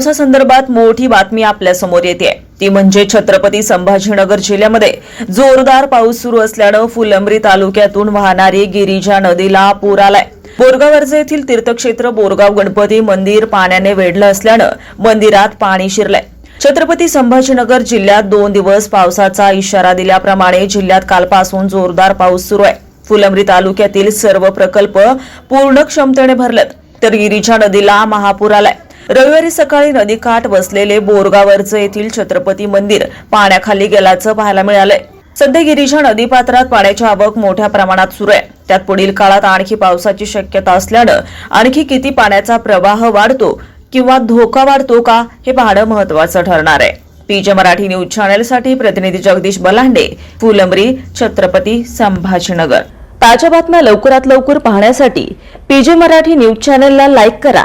पावसासंदर्भात मोठी बातमी आपल्यासमोर येते. ती म्हणजे छत्रपती संभाजीनगर जिल्ह्यामध्ये जोरदार पाऊस सुरू असल्यानं फुलंब्री तालुक्यातून वाहणारी गिरिजा नदीला पूर आलाय. बोरगावरचे येथील तीर्थक्षेत्र बोरगाव गणपती मंदिर पाण्याने वेढलं असल्यानं मंदिरात पाणी शिरलंय. छत्रपती संभाजीनगर जिल्ह्यात दोन दिवस पावसाचा इशारा दिल्याप्रमाणे जिल्ह्यात कालपासून जोरदार पाऊस सुरू आहे. फुलंब्री तालुक्यातील सर्व प्रकल्प पूर्ण क्षमतेने भरलेत तर गिरीच्या नदीला महापूर आलाय. रविवारी सकाळी नदीकाठ वसलेले बोरगावरचं येथील छत्रपती मंदिर पाण्याखाली गेल्याचं पाहायला मिळालंय. सध्या गिरीशा नदीपात्रात पाण्याची आवक मोठ्या प्रमाणात सुरू आहे. त्यात पुढील काळात आणखी पावसाची शक्यता असल्यानं आणखी किती पाण्याचा प्रवाह वाढतो किंवा धोका वाढतो का हे पाहणं महत्वाचं ठरणार आहे. पीजे मराठी न्यूज चॅनेलसाठी प्रतिनिधी जगदीश बलांडे फुलंबरी छत्रपती संभाजीनगर. ताज्या बातम्या लवकरात लवकर पाहण्यासाठी पीजे मराठी न्यूज चॅनेलला लाईक करा.